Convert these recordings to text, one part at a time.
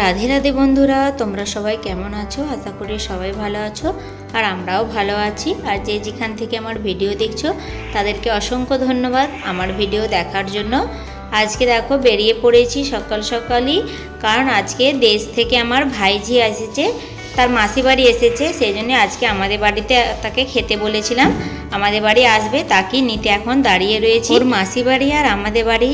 রাধে রাধে বন্ধুরা, তোমরা সবাই কেমন আছো? আশা করি সবাই ভালো আছো আর আমরাও ভালো আছি। আর যে যেখান থেকে আমার ভিডিও দেখছ, তাদেরকে অসংখ্য ধন্যবাদ আমার ভিডিও দেখার জন্য। আজকে দেখো, বেরিয়ে পড়েছি সকাল সকালই, কারণ আজকে দেশ থেকে আমার ভাইঝি এসেছে, তার মাসি বাড়ি এসেছে সেই জন্য আজকে আমাদের বাড়িতে তাকে খেতে বলেছিলাম। আমাদের বাড়ি আসবে, তাকেই নিতে এখন দাঁড়িয়ে রয়েছি। ওর মাসি বাড়ি আর আমাদের বাড়ি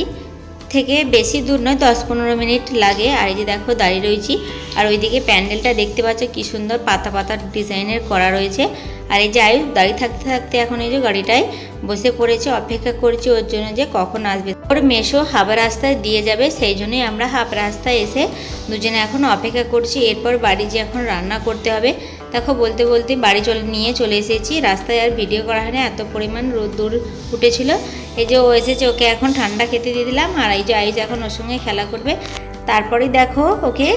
থেকে বেশি দূর নয়, দশ পনেরো মিনিট লাগে। আর এই যে দেখো, দাঁড়িয়ে রয়েছি। আর ওইদিকে প্যান্ডেলটা দেখতে পাচ্ছ, কি সুন্দর পাতা পাতা ডিজাইনের করা রয়েছে। আর এই যে আয়ু দাঁড়িয়ে থাকতে থাকতে এখন এই যে গাড়িটায় বসে পড়েছে, অপেক্ষা করছি ওর জন্য যে কখন আসবে। ওর মেশো হাফ রাস্তায় দিয়ে যাবে, সেই জন্যই আমরা হাফ রাস্তায় এসে দুজনে এখন অপেক্ষা করছি। এরপর বাড়ি যে এখন রান্না করতে হবে। দেখো, বলতে বলতে বাড়ি চলে, নিয়ে চলে এসেছি। রাস্তায় আর ভিডিও করা হয়নি এত পরিমাণ রোদ্দুর উঠেছিল। এই যে ও এসেছে, ওকে এখন ঠান্ডা খেতে দিয়ে দিলাম, আর এই যে আইজ এখন ওর সঙ্গে খেলা করবে। তারপরেই দেখো, ওকে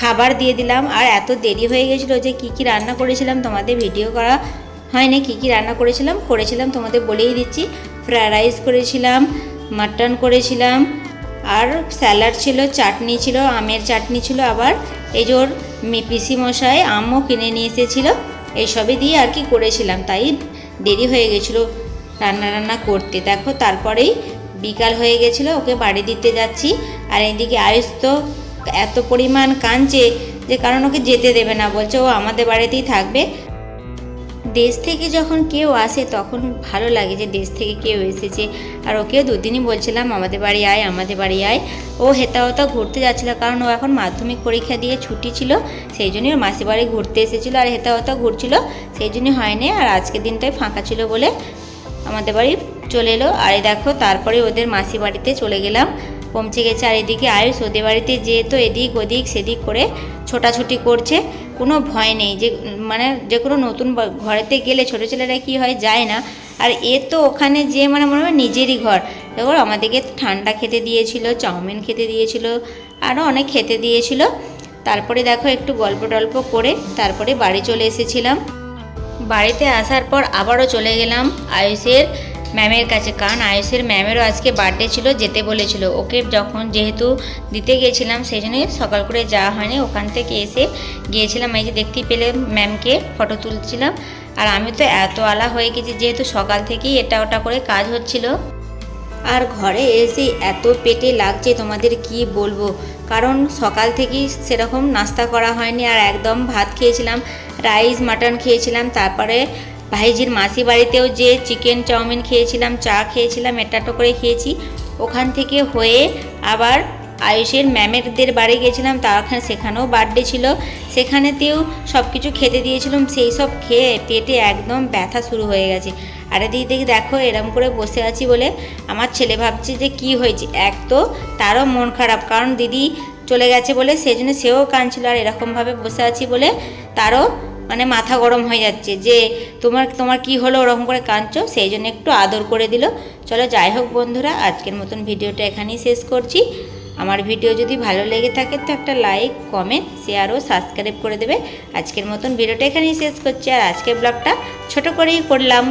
খাবার দিয়ে দিলাম, আর এত দেরি হয়ে গেছিল যে কি কি রান্না করেছিলাম, তোমাদের ভিডিও করা হয়নি, কি কি রান্না করেছিলাম করেছিলাম তোমাদের বলেই দিচ্ছি। ফ্রায়েড রাইস করেছিলাম, মাটন করেছিলাম, আর স্যালাড ছিল, চাটনি ছিল, আমের চাটনি ছিল আবার। এই যে ওর পিসি মশাই আমও কিনে নিয়ে এসেছিল, এইসবই দিয়ে আর কি করেছিলাম, তাই দেরি হয়ে গেছিল। রান্না রান্না করতে। দেখো তারপরেই বিকাল হয়ে গেছিল, ওকে বাড়ি দিতে যাচ্ছি। আর এইদিকে আয়ুষ তো এত পরিমাণ কাঁদছে যে কারণ ওকে যেতে দেবে না, বলছে ও আমাদের বাড়িতেই থাকবে। দেশ থেকে যখন কেউ আসে তখন ভালো লাগে যে দেশ থেকে কেউ এসেছে। আর ওকেও দুদিনই বলছিলাম, আমাদের বাড়ি আয়, আমাদের বাড়ি আয়। ও হেতা হতা ঘুরতে যাচ্ছিল কারণ ও এখন মাধ্যমিক পরীক্ষা দিয়ে ছুটি ছিল, সেই জন্যই ওর মাসি বাড়ি ঘুরতে এসেছিল। আর হেতা হতা ঘুরছিল, সেই জন্যই হয়নি। আর আজকের দিনটাই ফাঁকা ছিল বলে আমাদের বাড়ি চলে এলো। আর দেখো, তারপরে ওদের মাসি বাড়িতে চলে গেলাম। পৌঁছে গেছে আর এদিকে আয়ুষ ওদের বাড়িতে যেহেতু এদিক ওদিক সেদিক করে ছোটাছুটি করছে, কোনো ভয় নেই যে মানে যে কোনো নতুন ঘরেতে গেলে ছোটো ছেলেরা কি হয় যায় না। আর এ তো ওখানে যে মানে মনে হয় নিজেরই ঘর। দেখো আমাদেরকে ঠান্ডা খেতে দিয়েছিল, চাউমিন খেতে দিয়েছিল, আরও অনেক খেতে দিয়েছিল। তারপরে দেখো একটু গল্প টল্প করে তারপরে বাড়ি চলে এসেছিলাম। বাড়িতে আসার পর আবারও চলে গেলাম আয়ুষের ম্যামের কাছে। কারণ আয়ুষের ম্যামেরও আজকে বার্থডে ছিল, যেতে বলেছিল। ওকে যখন যেহেতু দিতে গিয়েছিলাম সেই জন্যই সকাল করে যাওয়া হয়নি। ওখান থেকে এসে গিয়েছিলাম, এই যে দেখতেই পেলে ম্যামকে ফটো তুলছিলাম। আর আমি তো এত আলা হয়ে গেছি, যেহেতু সকাল থেকেই এটা ওটা করে কাজ হচ্ছিল। আর ঘরে এসে এত পেটে লাগছে তোমাদের কি বলব? কারণ সকাল থেকেই সেরকম নাস্তা করা হয়নি আর একদম ভাত খেয়েছিলাম, রাইস মাটন খেয়েছিলাম, তারপরে ভাইজির মাসি বাড়িতেও যে চিকেন চাউমিন খেয়েছিলাম, চা খেয়েছিলাম এটা করে খেয়েছি। ওখান থেকে হয়ে আবার আয়ুষের ম্যামেরদের বাড়ি গেছিলাম তার ওখানে সেখানেও বার্থডে ছিল। সেখানেতেও সব কিছু খেতে দিয়েছিলাম, সেই সব খেয়ে পেটে একদম ব্যথা শুরু হয়ে গেছে। আর এদিকে দেখি দেখো, এরম করে বসে আছি বলে আমার ছেলে ভাবছে যে কি হয়েছে। এক তো তারও মন খারাপ, কারণ দিদি চলে গেছে বলে সেই জন্য সেও কাঁদছিল, আর এরকমভাবে বসে আছি বলে তারও মানে মাথা গরম হয়ে যাচ্ছে যে তোমার তোমার কি হলো, ওরকম করে কাঁদছো, সেই জন্য একটু আদর করে দিল। চলো, যাই হোক বন্ধুরা, আজকের মতন ভিডিওটা এখানেই শেষ করছি। আমার ভিডিও যদি ভালো লেগে থাকে তো একটা লাইক, কমেন্ট শেয়ার ও সাবস্ক্রাইব করে দেবে। আজকের মতন ভিডিওটা এখানেই শেষ করছি আর আজকের ব্লগটা ছোট করেই করলাম।